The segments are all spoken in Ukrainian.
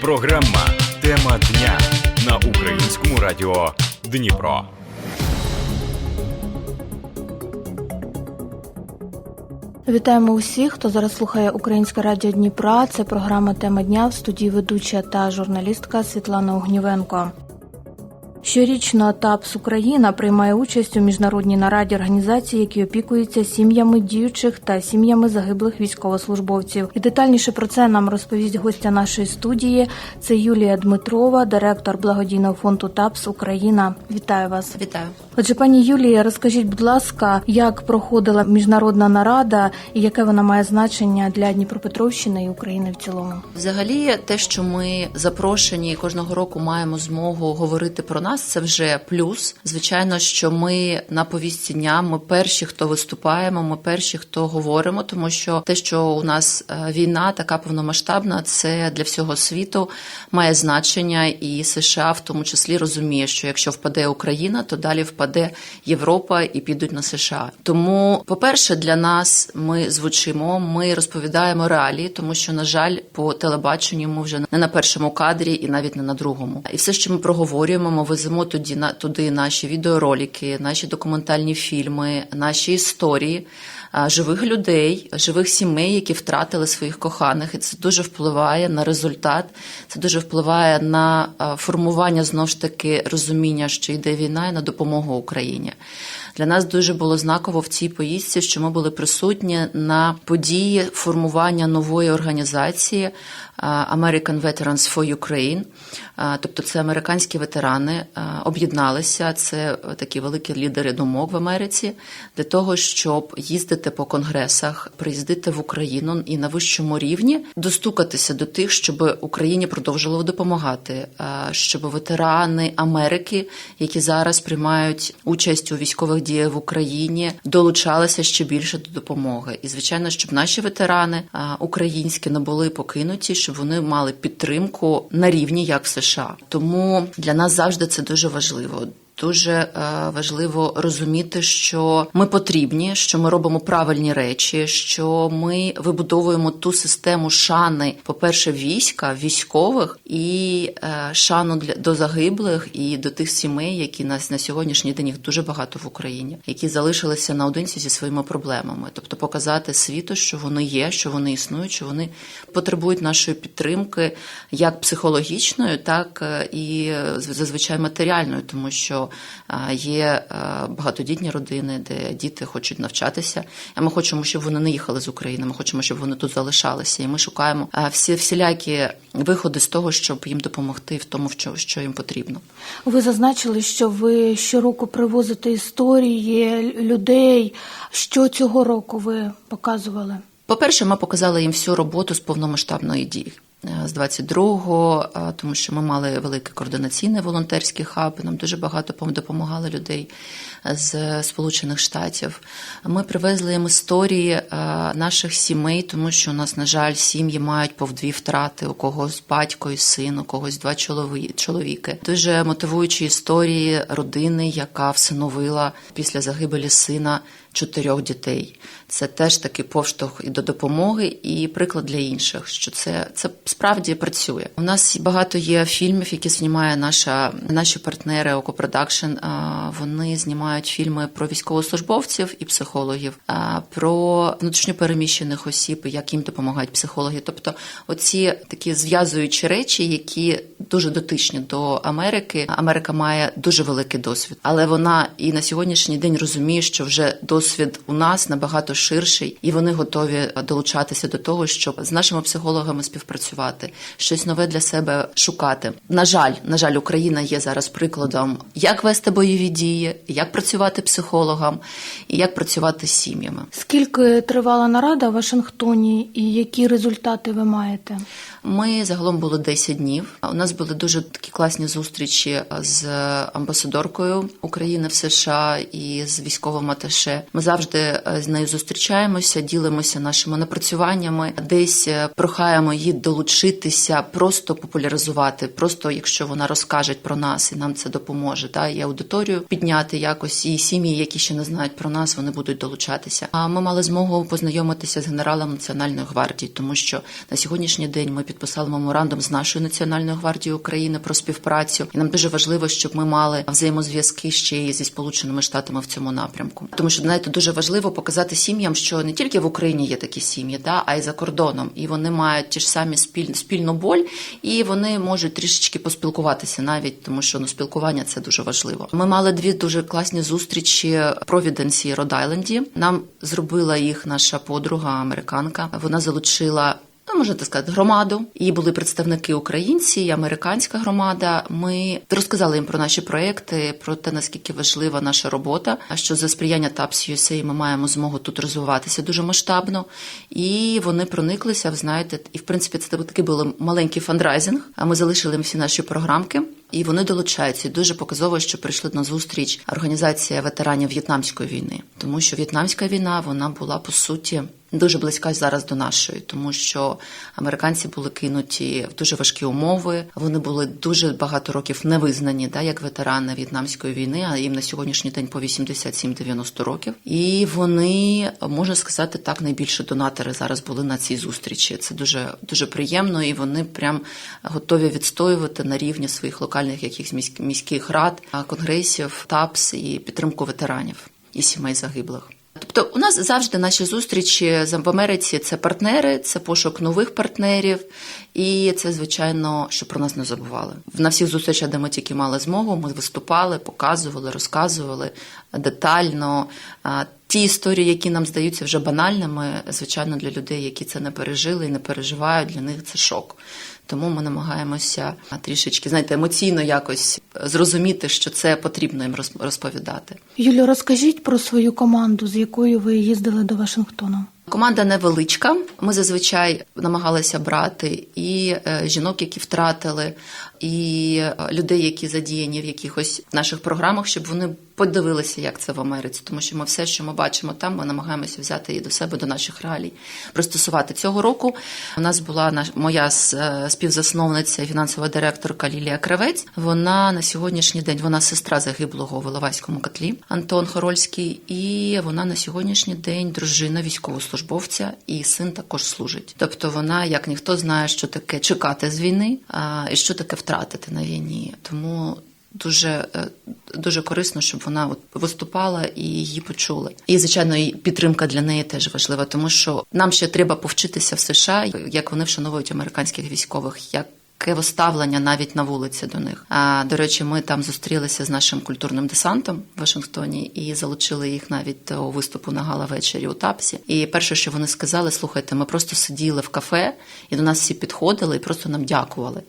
Програма Тема дня на українському радіо Дніпро. Вітаємо усіх, хто зараз слухає Українське радіо Дніпра. Це програма Тема дня в студії ведуча та журналістка Світлана Огнівенко. Щорічно ТАПС Україна приймає участь у міжнародній нараді організації, які опікуються сім'ями діючих та сім'ями загиблих військовослужбовців. І детальніше про це нам розповість гостя нашої студії. Це Юлія Дмитрова, директор благодійного фонду ТАПС Україна. Вітаю вас. Вітаю. Отже, пані Юлія, розкажіть, будь ласка, як проходила міжнародна нарада і яке вона має значення для Дніпропетровщини і України в цілому? Взагалі, те, що ми запрошені кожного року маємо змогу говорити про нас, це вже плюс. Звичайно, що ми на повістці дня, ми перші, хто виступаємо, ми перші, хто говоримо, тому що те, що у нас е, війна така повномасштабна, це для всього світу має значення, і США в тому числі розуміє, що якщо впаде Україна, то далі впаде Європа і підуть на США. Тому, по-перше, для нас ми звучимо, ми розповідаємо реалії, тому що, на жаль, по телебаченню ми вже не на першому кадрі і навіть не на другому. І все, що ми проговорюємо, ми веземо тоді туди наші відеоролики, наші документальні фільми, наші історії. Живих людей, живих сімей, які втратили своїх коханих, і це дуже впливає на результат. Це дуже впливає на формування знов ж таки розуміння, що йде війна, і на допомогу Україні. Для нас дуже було знаково в цій поїздці, що ми були присутні на події формування нової організації American Veterans for Ukraine. Тобто, це американські ветерани об'єдналися. Це такі великі лідери думок в Америці для того, щоб їздити по конгресах, приїздити в Україну і на вищому рівні достукатися до тих, щоб Україні продовжували допомагати, щоб ветерани Америки, які зараз приймають участь у військових діях в Україні, долучалися ще більше до допомоги. І звичайно, щоб наші ветерани українські не були покинуті, щоб вони мали підтримку на рівні, як в США. Тому для нас завжди це дуже важливо. Дуже е, важливо розуміти, що ми потрібні, що ми робимо правильні речі, що ми вибудовуємо ту систему шани, по-перше, війська, військових і е, шану для до загиблих і до тих сімей, які нас на сьогоднішній день їх дуже багато в Україні, які залишилися наодинці зі своїми проблемами. Тобто показати світу, що вони є, що вони існують, що вони потребують нашої підтримки, як психологічної, так е, і зазвичай матеріальної, тому що є е, багатодітні родини, де діти хочуть навчатися. А ми хочемо, щоб вони не їхали з України. Ми хочемо, щоб вони тут залишалися. І ми шукаємо е, всі всілякі виходи з того, щоб їм допомогти в тому, що, що їм потрібно. Ви зазначили, що ви щороку привозите історії людей. Що цього року ви показували? По-перше, ми показали їм всю роботу з повномасштабної дії. Е, З 22-го, е, тому що ми мали великий координаційний волонтерський хаб. Нам дуже багато пом- допомагали людей з Сполучених Штатів. Ми привезли їм історії е, наших сімей, тому що у нас, на жаль, сім'ї мають по дві втрати. У когось батько і син, у когось два чолові- чоловіки. Дуже мотивуючі історії родини, яка всиновила після загибелі сина чотирьох дітей. Це теж такий поштовх і до допомоги, і приклад для інших, що це, це справді працює. У нас багато є фільмів, які знімає наша наші партнери Око Продакшн. Вони знімають фільми про військовослужбовців і психологів, про внутрішньопереміщених осіб, як їм допомагають психологи. Тобто, оці такі зв'язуючі речі, які дуже дотичні до Америки. Америка має дуже великий досвід, але вона і на сьогоднішній день розуміє, що вже досвід у нас набагато ширший, і вони готові долучатися до того, щоб з нашими психологами співпрацювати, щось нове для себе шукати. На жаль, на жаль, Україна є зараз прикладом, як вести бойові дії, як працювати психологам і як працювати з сім'ями. Скільки тривала нарада в Вашингтоні і які результати ви маєте? Ми загалом було 10 днів. У нас були дуже такі класні зустрічі з амбасадоркою України в США і з військовим аташе. Ми завжди е, з нею зустрічаємося, ділимося нашими напрацюваннями, десь е, прохаємо її долучитися, просто популяризувати. Просто якщо вона розкаже про нас і нам це допоможе, та і аудиторію підняти якось, і сім'ї, які ще не знають про нас, вони будуть долучатися. А ми мали змогу познайомитися з генералом Національної гвардії, тому що на сьогоднішній день ми підписали меморандум з нашою національною гвардією України про співпрацю, і нам дуже важливо, щоб ми мали взаємозв'язки ще й зі сполученими штатами в цьому напрямку. Тому що знаєте, дуже важливо показати сім'ям, що не тільки в Україні є такі сім'ї, да, а й за кордоном, і вони мають ті ж самі спіль, спільну боль, і вони можуть трішечки поспілкуватися навіть, тому що ну спілкування це дуже важливо. Ми мали дві дуже класні зустрічі в Провіденсі Родайленді. Нам зробила їх наша подруга, американка. Вона залучила. Можна так сказати, громаду. І були представники українці, і американська громада. Ми розказали їм про наші проекти, про те, наскільки важлива наша робота. А що за сприяння ТАПС USA ми маємо змогу тут розвиватися дуже масштабно. І вони прониклися, знаєте, і в принципі це такий був маленький фандрайзинг. А ми залишили їм всі наші програмки. І вони долучаються. Дуже показово, що прийшли на зустріч організація ветеранів В'єтнамської війни, тому що В'єтнамська війна вона була по суті дуже близька зараз до нашої, тому що американці були кинуті в дуже важкі умови. Вони були дуже багато років не визнані, да, як ветерани В'єтнамської війни, а їм на сьогоднішній день по 87-90 років. І вони можна сказати так, найбільше донатори зараз були на цій зустрічі. Це дуже дуже приємно, і вони прям готові відстоювати на рівні своїх локальних якихось міськ- міських рад, конгресів, ТАПС і підтримку ветеранів і сімей загиблих. Тобто, у нас завжди наші зустрічі в Америці це партнери, це пошук нових партнерів, і це звичайно, що про нас не забували. На всіх зустрічах, де ми тільки мали змогу, ми виступали, показували, розказували детально. Ті історії, які нам здаються вже банальними, звичайно, для людей, які це не пережили і не переживають, для них це шок. Тому ми намагаємося трішечки, знаєте, емоційно якось зрозуміти, що це потрібно їм роз- розповідати. Юлю, розкажіть про свою команду, з якою ви їздили до Вашингтону. Команда невеличка. Ми зазвичай намагалися брати і е, жінок, які втратили, і е, людей, які задіяні в якихось наших програмах, щоб вони подивилися, як це в Америці. Тому що ми все, що ми бачимо там, ми намагаємося взяти і до себе, до наших реалій, пристосувати цього року. У нас була моя е, співзасновниця, фінансова директорка Лілія Кравець. Вона на сьогоднішній день вона сестра загиблого в Іловайському котлі Антон Хорольський, і вона на сьогоднішній день дружина військовослужбовця, і син також служить. Тобто вона, як ніхто, знає, що таке чекати з війни, а і що таке втратити на війні. Тому. Дуже е, дуже корисно, щоб вона от виступала і її почули. І звичайно, і підтримка для неї теж важлива, тому що нам ще треба повчитися в США, як вони вшановують американських військових, як ставлення навіть на вулиці до них. А до речі, ми там зустрілися з нашим культурним десантом в Вашингтоні і залучили їх навіть до виступу на гала вечері у Тапсі. І перше, що вони сказали, слухайте, ми просто сиділи в кафе, і до нас всі підходили і просто нам дякували.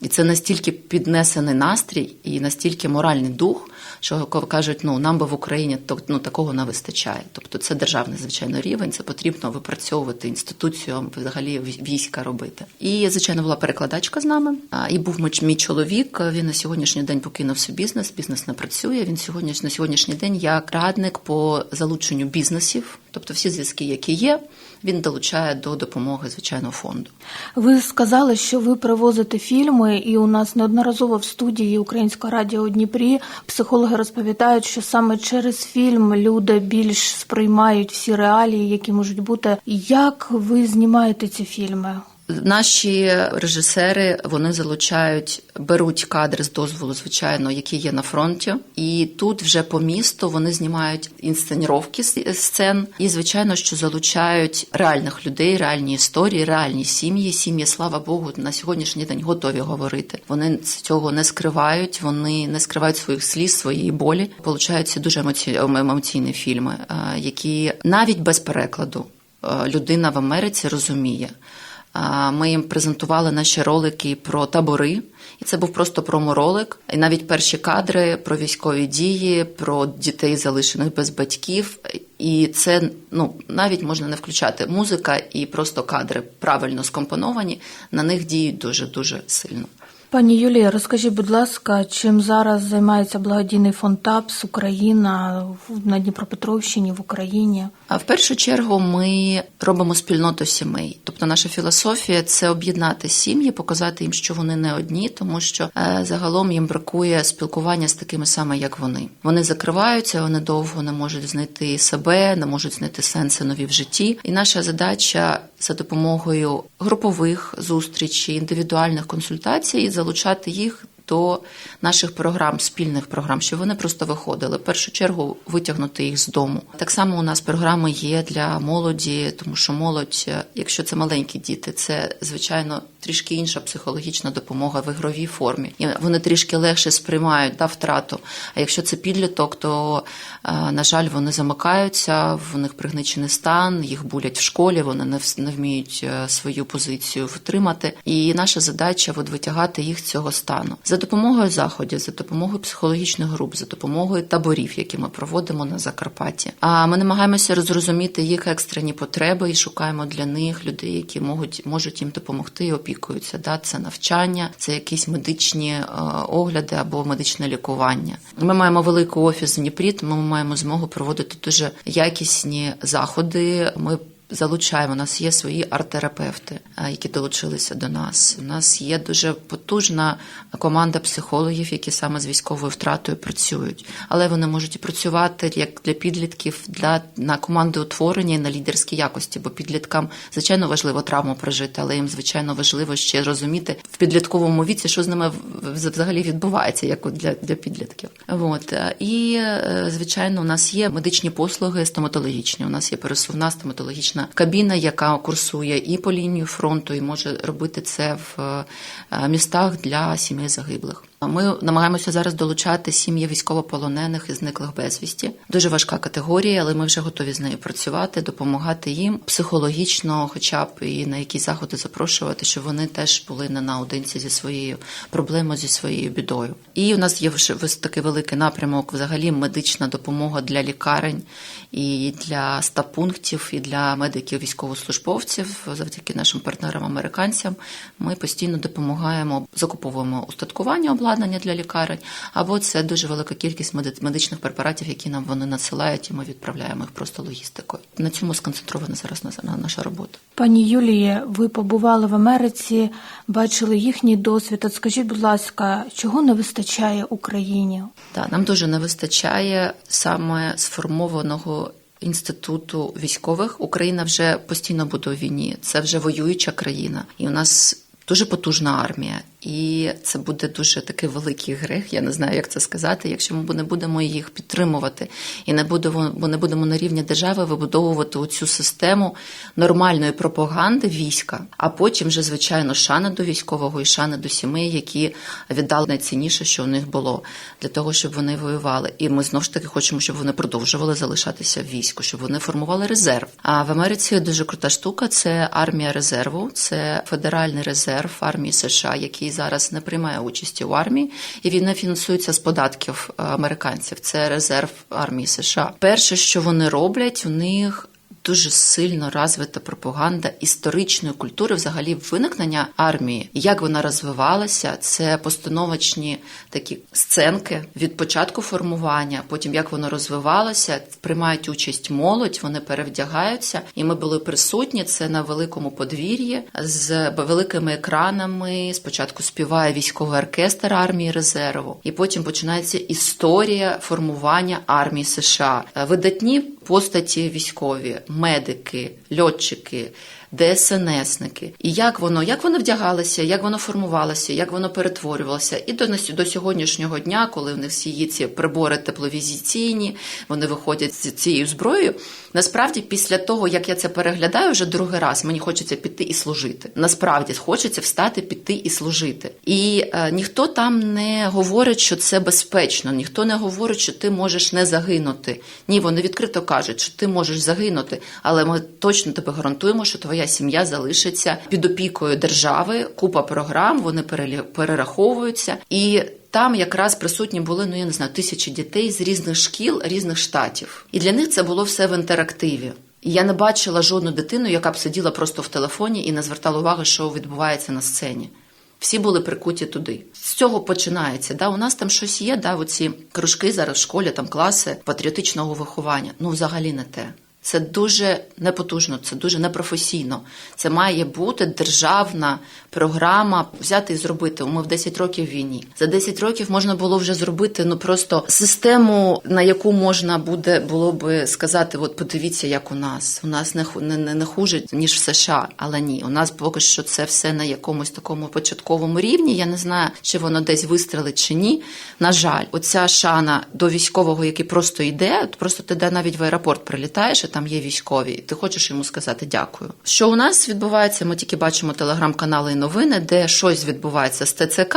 І це настільки піднесений настрій і настільки моральний дух, що кажуть, ну нам би в Україні ну такого не вистачає. Тобто це державний звичайно рівень, це потрібно випрацьовувати інституцію, взагалі війська робити. І звичайно була перекладачка з нами. А, І був мій чоловік. Він на сьогоднішній день покинув свій бізнес. Бізнес не працює. Він сьогодні на сьогоднішній день як радник по залученню бізнесів, тобто всі зв'язки, які є, він долучає до допомоги звичайно фонду. Ви сказали, що ви привозите фільми, і у нас неодноразово в студії Українського радіо у Дніпрі психологи розповідають, що саме через фільм люди більш сприймають всі реалії, які можуть бути. Як ви знімаєте ці фільми? Наші режисери вони залучають, беруть кадри з дозволу, звичайно, які є на фронті, і тут вже по місту вони знімають інсценіровки сцен, і звичайно, що залучають реальних людей, реальні історії, реальні сім'ї. Сім'ї, слава Богу, на сьогоднішній день готові говорити. Вони цього не скривають, вони не скривають своїх сліз, своєї болі. Получаються дуже емоці- емоційні фільми, е, які навіть без перекладу е, людина в Америці розуміє. Ми їм презентували наші ролики про табори, і це був просто проморолик. І навіть перші кадри про військові дії, про дітей, залишених без батьків. І це ну навіть можна не включати музика і просто кадри правильно скомпоновані. На них діють дуже дуже сильно. Пані Юлія, розкажіть, будь ласка, чим зараз займається благодійний фонд ТАПС Україна на Дніпропетровщині в Україні? А в першу чергу ми робимо спільноту сімей. Тобто, наша філософія це об'єднати сім'ї, показати їм, що вони не одні, тому що е, загалом їм бракує спілкування з такими саме, як вони. Вони закриваються, вони довго не можуть знайти себе, не можуть знайти сенси нові в житті. І наша задача за допомогою групових зустрічей, індивідуальних консультацій залучати їх до наших програм, спільних програм, щоб вони просто виходили. В першу чергу витягнути їх з дому. Так само у нас програми є для молоді, тому що молодь, якщо це маленькі діти, це звичайно трішки інша психологічна допомога в ігровій формі. І вони трішки легше сприймають да, втрату. А якщо це підліток, то е, на жаль, вони замикаються, в них пригничений стан, їх булять в школі, вони не вміють е, свою позицію втримати. І наша задача от витягати їх цього стану за допомогою заходів, за допомогою психологічних груп, за допомогою таборів, які ми проводимо на Закарпатті. А ми намагаємося розрозуміти їх екстрені потреби і шукаємо для них людей, які можуть можуть їм допомогти і опікуються. Да, це навчання, це якісь медичні е, огляди або медичне лікування. Ми маємо великий офіс в Дніпрі, тому ми маємо змогу проводити дуже якісні заходи. Ми Залучаємо, у нас є свої арт-терапевти, е, які долучилися до нас. У нас є дуже потужна команда психологів, які саме з військовою втратою працюють. Але вони можуть і працювати як для підлітків, для на команди утворення і на лідерській якості. Бо підліткам звичайно важливо травму прожити, але їм звичайно важливо ще розуміти в підлітковому віці, що з ними взагалі відбувається, як для, для підлітків. От е, і е, звичайно, у нас є медичні послуги стоматологічні. У нас є пересувна стоматологічна кабіна, яка курсує і по лінію фронту, і може робити це в е, містах для сімей загиблих. Ми намагаємося зараз долучати сім'ї військовополонених і зниклих безвісті. Дуже важка категорія, але ми вже готові з нею працювати, допомагати їм психологічно, хоча б і на якісь заходи запрошувати, щоб вони теж були не наодинці зі своєю проблемою, зі своєю бідою. І у нас є ось такий великий напрямок, взагалі медична допомога для лікарень і для стаб-пунктів, і для медиків військовослужбовців, завдяки нашим партнерам американцям. Ми постійно допомагаємо, закуповуємо устаткування обладнання для лікарень, або це дуже велика кількість меди- медичних препаратів, які нам вони надсилають, і ми відправляємо їх просто логістикою. На цьому сконцентрована зараз на- на наша робота. Пані Юлія, ви побували в Америці, бачили їхній досвід. От скажіть, будь ласка, чого не вистачає Україні? Так, нам дуже не вистачає саме сформованого інституту військових. Україна вже постійно буде у війні. Це вже воююча країна, і у нас дуже потужна армія. І це буде дуже такий великий грех. Я не знаю, як це сказати. Якщо ми не будемо їх підтримувати і не будемо, бо не будемо на рівні держави вибудовувати оцю систему нормальної пропаганди війська, а потім вже звичайно шани до військового і шани до сімей, які віддали найцінніше, що у них було для того, щоб вони воювали. І ми знову ж таки хочемо, щоб вони продовжували залишатися в війську, щоб вони формували резерв. А в Америці дуже крута штука це армія резерву, це федеральний резерв армії США, який зараз не приймає участі у армії, і він не фінансується з податків е, американців. Це резерв армії США. Перше, що вони роблять, у них дуже сильно розвита пропаганда історичної культури, взагалі виникнення армії. Як вона розвивалася, це постановочні такі сценки від початку формування, потім як воно розвивалося, приймають участь молодь, вони перевдягаються, і ми були присутні. Це на великому подвір'ї з великими екранами. Спочатку співає військовий оркестр армії резерву, і потім починається історія формування армії США. Видатні постаті військові, медики, льотчики. ДСНСники, і як воно, як воно вдягалося, як воно формувалося, як воно перетворювалося, і до до сьогоднішнього дня, коли в них всі є ці прибори тепловізиційні, вони виходять з цією зброєю. Насправді, після того як я це переглядаю вже другий раз, мені хочеться піти і служити. Насправді хочеться встати, піти і служити. І е, ніхто там не говорить, що це безпечно, ніхто не говорить, що ти можеш не загинути. Ні, вони відкрито кажуть, що ти можеш загинути, але ми точно тебе гарантуємо, що твоя сім'я залишиться під опікою держави. Купа програм, вони перераховуються і. Там якраз присутні були, ну я не знаю, тисячі дітей з різних шкіл, різних штатів. І для них це було все в інтерактиві. Я не бачила жодну дитину, яка б сиділа просто в телефоні і не звертала уваги, що відбувається на сцені. Всі були прикуті туди. З цього починається. Да, у нас там щось є, да, оці кружки зараз в школі, там класи патріотичного виховання. Ну, взагалі не те. Це дуже непотужно, це дуже непрофесійно. Це має бути державна програма взяти і зробити. Ми в 10 років війні. За 10 років можна було вже зробити ну просто систему, на яку можна буде було би сказати: от подивіться, як у нас. У нас не не, не, не хуже ніж в США, але ні, у нас поки що це все на якомусь такому початковому рівні. Я не знаю, чи воно десь вистрелить чи ні. На жаль, оця шана до військового, який просто йде, просто ти навіть в аеропорт прилітаєш, там є військові, і ти хочеш йому сказати дякую. Що у нас відбувається? Ми тільки бачимо телеграм-канали і новини, де щось відбувається з ТЦК,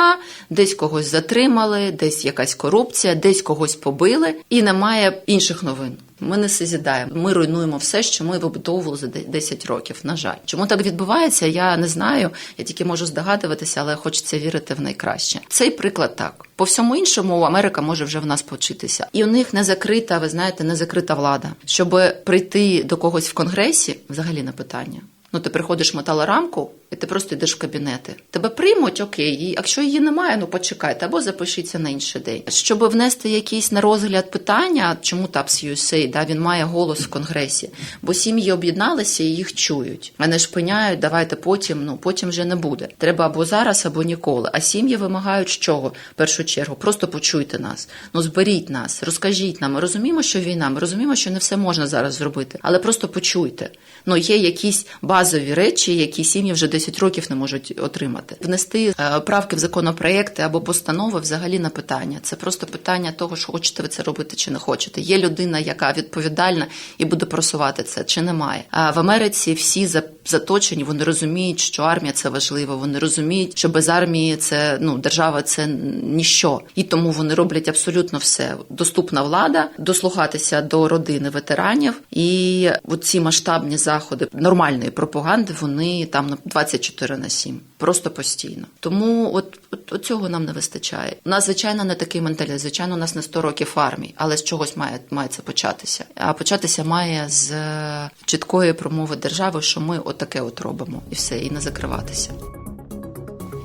десь когось затримали, десь якась корупція, десь когось побили, і немає інших новин. Ми не созідаємо. Ми руйнуємо все, що ми вибудовували за де- 10 років. На жаль, чому так відбувається? Я не знаю. Я тільки можу здогадуватися, але хочеться вірити в найкраще. Цей приклад так. По всьому іншому Америка може вже в нас повчитися, і у них не закрита, ви знаєте, не закрита влада. Щоб прийти до когось в конгресі, взагалі не питання. Ну, ти приходиш в металорамку, і ти просто йдеш в кабінети. Тебе приймуть, окей, якщо її немає, ну почекайте або запишіться на інший день. Щоб внести якісь на розгляд питання, чому ТАПС USA, да, він має голос в конгресі, бо сім'ї об'єдналися і їх чують. Мене шпиняють, давайте потім. Ну потім вже не буде. Треба або зараз, або ніколи. А сім'ї вимагають чого? В першу чергу, просто почуйте нас. Ну зберіть нас, розкажіть нам. Ми розуміємо, що війна, ми розуміємо, що не все можна зараз зробити, але просто почуйте. Ну є якісь базові речі, які сім'ї вже 10 років не можуть отримати. Внести е, правки в законопроекти або постанови взагалі на питання. Це просто питання того, що хочете ви це робити чи не хочете. Є людина, яка відповідальна і буде просувати це, чи немає. А в Америці всі заточені, вони розуміють, що армія це важливо. Вони розуміють, що без армії це ну держава це ніщо, і тому вони роблять абсолютно все. Доступна влада, дослухатися до родини ветеранів, і ці масштабні заходи нормальної пропаганди вони там на 24 на 7, просто постійно. Тому от, от, от цього нам не вистачає. У нас звичайно не такий менталітет. Звичайно, у нас не 100 років армії, але з чогось має має це початися. А початися має з е, чіткої промови держави, що ми отаке от робимо, і все, і не закриватися.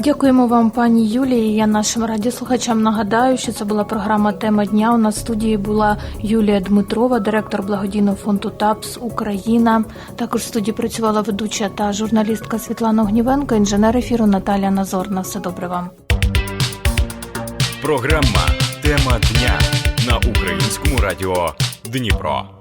Дякуємо вам, пані Юлії. Я нашим радіослухачам нагадаю, що це була програма Тема дня. У нас в студії була Юлія Дмитрова, директор благодійного фонду ТАПС Україна. Також в студії працювала ведуча та журналістка Світлана Огнівенко, інженер ефіру Наталія Назорна. Все добре вам. Програма Тема дня на українському радіо Дніпро.